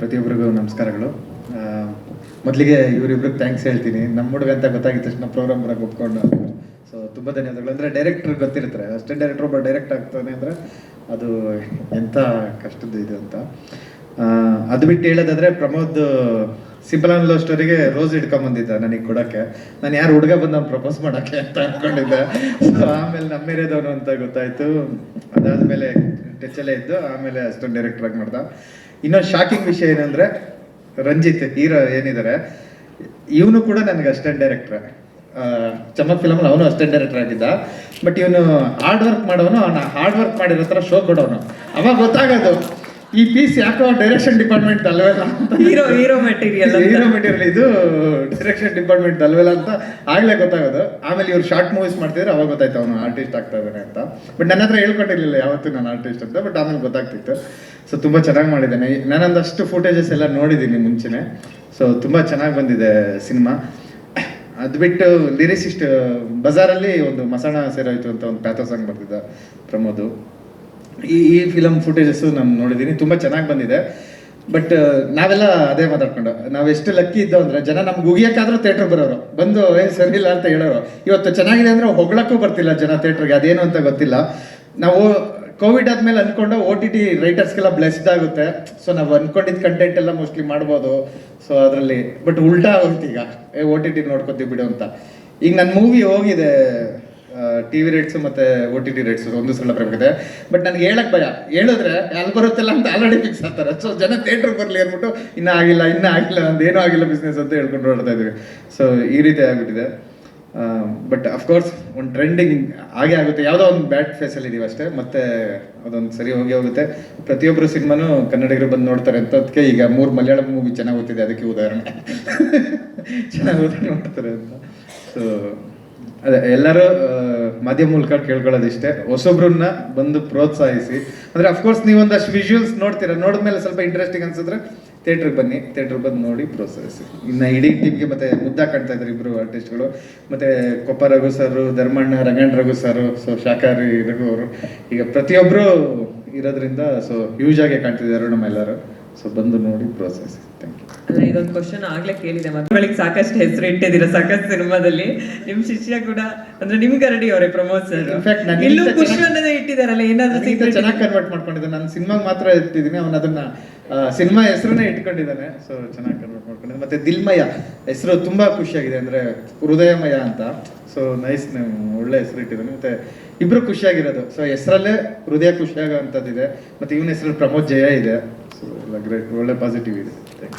ಪ್ರತಿಯೊಬ್ಬರಿಗೂ ನಮಸ್ಕಾರಗಳು. ಮೊದಲಿಗೆ ಇವರಿಬ್ರಿಗೆ ಥ್ಯಾಂಕ್ಸ್ ಹೇಳ್ತೀನಿ. ನಮ್ಮ ಹುಡುಗ ಅಂತ ಗೊತ್ತಾಗಿದ್ದ ತಕ್ಷಣ ಪ್ರೋಗ್ರಾಮ್ ಬರೋಕೆ ಒಪ್ಕೊಂಡು. ಸೊ ತುಂಬ ಧನ್ಯವಾದಗಳು. ಅಂದರೆ ಡೈರೆಕ್ಟ್ರ್ ಗೊತ್ತಿರ್ತಾರೆ ಅಷ್ಟೇ ಡೈರೆಕ್ಟ್ರ್ ಒಬ್ಬ ಡೈರೆಕ್ಟ್ ಆಗ್ತಾನೆ ಅಂದರೆ ಅದು ಎಂಥ ಕಷ್ಟದ್ದು ಇದು ಅಂತ. ಅದು ಬಿಟ್ಟು ಹೇಳೋದಾದರೆ ಪ್ರಮೋದ್ ಸಿಂಪಲ್ ಆನ್ ಲವ್ ಸ್ಟೋರಿಗೆ ರೋಸ್ ಬಂದಿದ್ದ ನನಗೆ ಕೊಡೋಕ್ಕೆ. ನಾನು ಯಾರು ಹುಡುಗ ಬಂದು ಪ್ರಪೋಸ್ ಮಾಡಕ್ಕೆ ಅಂತ ಅನ್ಕೊಂಡಿದ್ದೆ. ಸೊ ಆಮೇಲೆ ನಮ್ಮ ಏರಿಯಾದವನು ಅಂತ ಗೊತ್ತಾಯ್ತು. ಅದಾದ್ಮೇಲೆ ಟಚಲ್ಲೇ ಇದ್ದು, ಆಮೇಲೆ ಅಷ್ಟೊಂದು ಡೈರೆಕ್ಟರ್ ಆಗಿ ಮಾಡ್ದ. ಇನ್ನೊಂದು ಶಾಕಿಂಗ್ ವಿಷಯ ಏನಂದ್ರೆ, ರಂಜಿತ್ ಹೀರೋ ಏನಿದ್ದಾರೆ ಇವನು ಕೂಡ ನನಗೆ ಅಸಿಸ್ಟೆಂಟ್ ಡೈರೆಕ್ಟರ್ ಚಮಕ್ ಫಿಲಮ್ ಅವನು ಅಸಿಸ್ಟೆಂಟ್ ಡೈರೆಕ್ಟರ್ ಆಗಿದ್ದ. ಬಟ್ ಇವನು ಹಾರ್ಡ್ ವರ್ಕ್ ಮಾಡೋನು, ಅವನ ಹಾರ್ಡ್ ವರ್ಕ್ ಮಾಡಿರೋ ಥರ ಶೋ ಕೊಡೋನು. ಅವಾಗ ಗೊತ್ತಾಗೋದು. ಈ ಪೀಸ್ ಯಾಕೋ ಡೈರೆಕ್ಷನ್ ಡಿಪಾರ್ಟ್ಮೆಂಟ್ ಅಲ್ವೇನೋ ಅಂತ. Hero hero material hero material ಇದು ಡೈರೆಕ್ಷನ್ ಡಿಪಾರ್ಟ್ಮೆಂಟ್ ಅಲ್ವಲ್ಲ ಅಂತ. ಆಗ್ಲೇ ಗೊತ್ತಾಗೋದು. ಆಮೇಲೆ ಇವ್ರು ಶಾರ್ಟ್ ಮೂವೀಸ್ ಮಾಡ್ತಿದ್ರೆ ಅವಾಗ ಗೊತ್ತಾಯ್ತು ಅವನು ಆರ್ಟಿಸ್ಟ್ ಆಗ್ತಾ ಇದ್ದಾನೆ ಅಂತ. ಬಟ್ ನನ್ನ ಹತ್ರ ಹೇಳ್ಕೊಟ್ಟಿರ್ಲಿಲ್ಲ ಯಾವತ್ತೂ ನಾನು ಆರ್ಟಿಸ್ಟ್ ಅಂತ ಬಟ್ ಆಮೇಲೆ ಗೊತ್ತಾಗ್ತಿತ್ತು. ಸೊ ತುಂಬ ಚೆನ್ನಾಗಿ ಮಾಡಿದ್ದಾನೆ. ನಾನೊಂದಷ್ಟು ಫೋಟೇಜಸ್ ಎಲ್ಲ ನೋಡಿದ್ದೀನಿ ಮುಂಚೆನೆ. ಸೊ ತುಂಬ ಚೆನ್ನಾಗಿ ಬಂದಿದೆ ಸಿನಿಮಾ. ಅದು ಬಿಟ್ಟು ಲಿರಿಸಿಸ್ಟ್ ಬಜಾರಲ್ಲಿ ಒಂದು ಮಸಾಣ ಸೇರೋಯ್ತು ಅಂತ ಒಂದು ಪ್ಯಾಥೋ ಸಾಂಗ್ ಬರ್ತಿದ್ದ ಪ್ರಮೋದು. ಈ ಈ ಫಿಲಮ್ ಫುಟೇಜಸ್ ನಾನು ನೋಡಿದ್ದೀನಿ ತುಂಬ ಚೆನ್ನಾಗಿ ಬಂದಿದೆ. ಬಟ್ ನಾವೆಲ್ಲ ಅದೇ ಮಾತಾಡ್ಕೊಂಡು. ನಾವೆಷ್ಟು ಲಕ್ಕಿ ಇದ್ದೋ ಅಂದ್ರೆ ಜನ ನಮ್ಗೆ ಉಗಿಯಕ್ಕಾದ್ರೂ ಥಿಯೇಟ್ರ್ ಬರೋರು. ಬಂದು, ಏ ಇಲ್ಲ ಅಂತ ಹೇಳೋರು. ಇವತ್ತು ಚೆನ್ನಾಗಿದೆ ಅಂದ್ರೆ ಹೊಗಳಕ್ಕೂ ಬರ್ತಿಲ್ಲ ಜನ ಥಿಯೇಟ್ರಿಗೆ ಅದೇನು ಅಂತ ಗೊತ್ತಿಲ್ಲ. ನಾವು ಕೋವಿಡ್ ಆದ್ಮೇಲೆ ಅನ್ಕೊಂಡು ಓ ಟಿ ಟಿ ರೈಟರ್ಸ್ಗೆಲ್ಲ ಬ್ಲೆಸ್ಡ್ ಆಗುತ್ತೆ. ಸೊ ನಾವು ಅನ್ಕೊಂಡಿದ್ದ ಕಂಟೆಂಟ್ ಎಲ್ಲ ಮೋಸ್ಟ್ಲಿ ಮಾಡ್ಬೋದು. ಸೊ ಅದರಲ್ಲಿ ಬಟ್ ಉಲ್ಟಾ ಆಗುತ್ತೆ ಈಗ. ಏ ಓ ಟಿ ಟಿ ನೋಡ್ಕೊತೀವಿ ಬಿಡು ಅಂತ. ಈಗ ನನ್ನ ಮೂವಿ ಹೋಗಿದೆ. ಟಿ ವಿ ರೇಟ್ಸ್ ಮತ್ತೆ ಒ ಟಿ ಟಿ ರೇಟ್ಸ್ ಒಂದು ಸಲ ಬರಬೇಕಿದೆ ಬಟ್ ನನಗೆ ಹೇಳಕ್ ಭಯ. ಹೇಳಿದ್ರೆ ಅಲ್ಲಿ ಬರುತ್ತಲ್ಲ ಅಂತ ಆಲ್ರೆಡಿ ಫಿಕ್ಸ್ ಆಗ್ತಾರೆ. ಸೊ ಜನ ಥಿಯೇಟರ್ ಬರಲಿ ಅಂದ್ಬಿಟ್ಟು ಇನ್ನೂ ಆಗಿಲ್ಲ ಇನ್ನೂ ಆಗಿಲ್ಲ ಅಂತ ಏನೂ ಆಗಿಲ್ಲ ಬಿಸ್ನೆಸ್ ಅಂತ ಹೇಳ್ಕೊಂಡು ಹೊರಡ್ತಾ ಇದ್ದೀವಿ. ಸೊ ಈ ರೀತಿ ಆಗಿಬಿಟ್ಟಿದೆ. ಬಟ್ ಅಫ್ಕೋರ್ಸ್ ಒಂದು ಟ್ರೆಂಡಿಂಗ್ ಹಾಗೆ ಆಗುತ್ತೆ. ಯಾವುದೋ ಒಂದು ಬ್ಯಾಡ್ ಫೇಸಲ್ಲಿ ಇದೀವಿ ಅಷ್ಟೇ. ಮತ್ತೆ ಅದೊಂದು ಸರಿ ಹೋಗಿ ಹೋಗುತ್ತೆ. ಪ್ರತಿಯೊಬ್ಬರು ಸಿನಿಮಾನು ಕನ್ನಡಿಗರು ಬಂದು ನೋಡ್ತಾರೆ ಅಂತ ಅದಕ್ಕೆ ಈಗ ಮೂರು ಮಲಯಾಳಂ ಮೂವಿ ಚೆನ್ನಾಗಿ ಓದ್ತಿದೆ. ಅದಕ್ಕೆ ಉದಾಹರಣೆ. ಚೆನ್ನಾಗಿ ಓದಿ ನೋಡ್ತಾರೆ ಅಂತ. ಸೊ ಅದೇ, ಎಲ್ಲರೂ ಮಾಧ್ಯಮ ಮೂಲಕ ಕೇಳ್ಕೊಳ್ಳೋದಿಷ್ಟೇ. ಹೊಸೊಬ್ರನ್ನ ಬಂದು ಪ್ರೋತ್ಸಾಹಿಸಿ. ಅಂದ್ರೆ ಅಫ್ಕೋರ್ಸ್ ನೀವೊಂದಷ್ಟು ವಿಜುವಲ್ಸ್ ನೋಡ್ತೀರಾ. ನೋಡಿದ್ಮೇಲೆ ಸ್ವಲ್ಪ ಇಂಟ್ರೆಸ್ಟಿಂಗ್ ಅನ್ಸಿದ್ರೆ ಥಿಯೇಟ್ರಿಗೆ ಬನ್ನಿ. ಥಿಯೇಟ್ರಿಗೆ ಬಂದು ನೋಡಿ ಪ್ರೋತ್ಸಾಹಿಸಿ. ಇನ್ನು ಇಡೀ ಟೀಮ್ಗೆ ಮತ್ತೆ ಮುದ್ದ ಕಾಣ್ತಾ ಇದ್ದಾರೆ ಇಬ್ರು ಆರ್ಟಿಸ್ಟ್ಗಳು ಮತ್ತೆ Koppa Raghu sir Dharmanna, Ranganna Raghu sir so ಶಾಖಾರಿ Raghu ಅವರು. ಈಗ ಪ್ರತಿಯೊಬ್ಬರು ಇರೋದ್ರಿಂದ ಸೊ ಹ್ಯೂಜ್ ಆಗಿ ಕಾಣ್ತಿದ್ದಾರೆ ನಮ್ಮ ಎಲ್ಲರೂ. ಸೊ ಬಂದು ನೋಡಿ ಪ್ರೋತ್ಸಾಹಿಸಿ. ಥ್ಯಾಂಕ್ ಯು ಅಲ್ಲ ಇದೊಂದು ಕ್ವಶನ್ ಆಗ್ಲೇ ಕೇಳಿದೆ ಮಕ್ಕಳಿಗೆ ಸಾಕಷ್ಟು ಹೆಸರು ಇಟ್ಟಿದ್ದೀರಾ ಸಾಕಷ್ಟು ಸಿನಿಮಾದಲ್ಲಿ. ನಿಮ್ ಶಿಷ್ಯ ಕೂಡ ಅಂದ್ರೆ ನಿಮ್ ಕರಡಿ ಅವರೇ ಪ್ರಮೋದ್ ಸರ್ ಇನ್ಫ್ಯಾಕ್ಟ್ ನಾನು ಇಲ್ಲೂ ಇಂಥ ಖುಷಿ ಚೆನ್ನಾಗ್- ಅನ್ನೋದೇ ಇಟ್ಟಿದಾರಲ್ಲ ಏನಾದ್ರೂ ಚೆನ್ನಾಗಿ ಕನ್ವರ್ಟ್ ಮಾಡ್ಕೊಂಡಿದ್ದೆ. ನಾನು ಸಿನಿಮಾಗೆ ಮಾತ್ರ ಇಟ್ಟಿದ್ದೀನಿ ಅವನು ಅದನ್ನ ಸಿನಿಮಾ ಹೆಸರನ್ನೇ ಇಟ್ಕೊಂಡಿದ್ದಾನೆ. ಸೊ ಚೆನ್ನಾಗಿ ಕನ್ವರ್ಟ್ ಮಾಡ್ಕೊಂಡಿದ್ದೆ ಮತ್ತೆ ದಿಲ್ಮಯ ಹೆಸರು ತುಂಬಾ ಖುಷಿಯಾಗಿದೆ ಅಂದ್ರೆ ಹೃದಯಮಯ ಅಂತ. ಸೊ ನೈಸ್ ಒಳ್ಳೆ ಹೆಸರು ಇಟ್ಟಿದ್ದಾನೆ. ಮತ್ತೆ ಇಬ್ರು ಖುಷಿಯಾಗಿರೋದು. ಸೊ ಹೆಸರಲ್ಲೇ ಹೃದಯ ಖುಷಿಯಾಗುವಂಥದ್ದಿದೆ ಮತ್ತೆ ಇವನ ಹೆಸರು ಪ್ರಮೋದ್ ಜಯ ಇದೆ. ಸೊ ಎಲ್ಲ ಗ್ರೇಟ್ ಒಳ್ಳೆ ಪಾಸಿಟಿವ್ ಇದೆ ಥ್ಯಾಂಕ್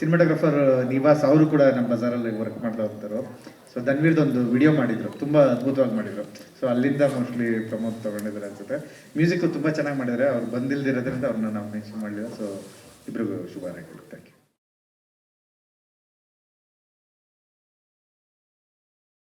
ಸಿನಿಮಾಟೋಗ್ರಫರ್ ನಿವಾಸ್ ಅವರು ಕೂಡ ನಮ್ಮ ಬಜಾರಲ್ಲಿ ವರ್ಕ್ ಮಾಡ್ತಾ ಹೋಗ್ತಾರೆ ಸೊ ಒಂದು ವಿಡಿಯೋ ಮಾಡಿದರು. ತುಂಬ ಅದ್ಭುತವಾಗಿ ಮಾಡಿದರು. ಸೊ ಅಲ್ಲಿಂದ ಮೋಸ್ಟ್ಲಿ ಪ್ರಮೋದ್ ತಗೊಂಡಿದ್ದಾರೆ ಅನ್ಸುತ್ತೆ. ಮ್ಯೂಸಿಕ್ ತುಂಬ ಚೆನ್ನಾಗಿ ಮಾಡಿದ್ದಾರೆ. ಅವ್ರು ಬಂದಿಲ್ದಿರೋದ್ರಿಂದ ಅವ್ರನ್ನ ನಾವು ಮೆನ್ಷನ್ ಮಾಡಲಿಲ್ಲ. ಸೊ ಇಬ್ಬರಿಗೂ ಶುಭ ಯು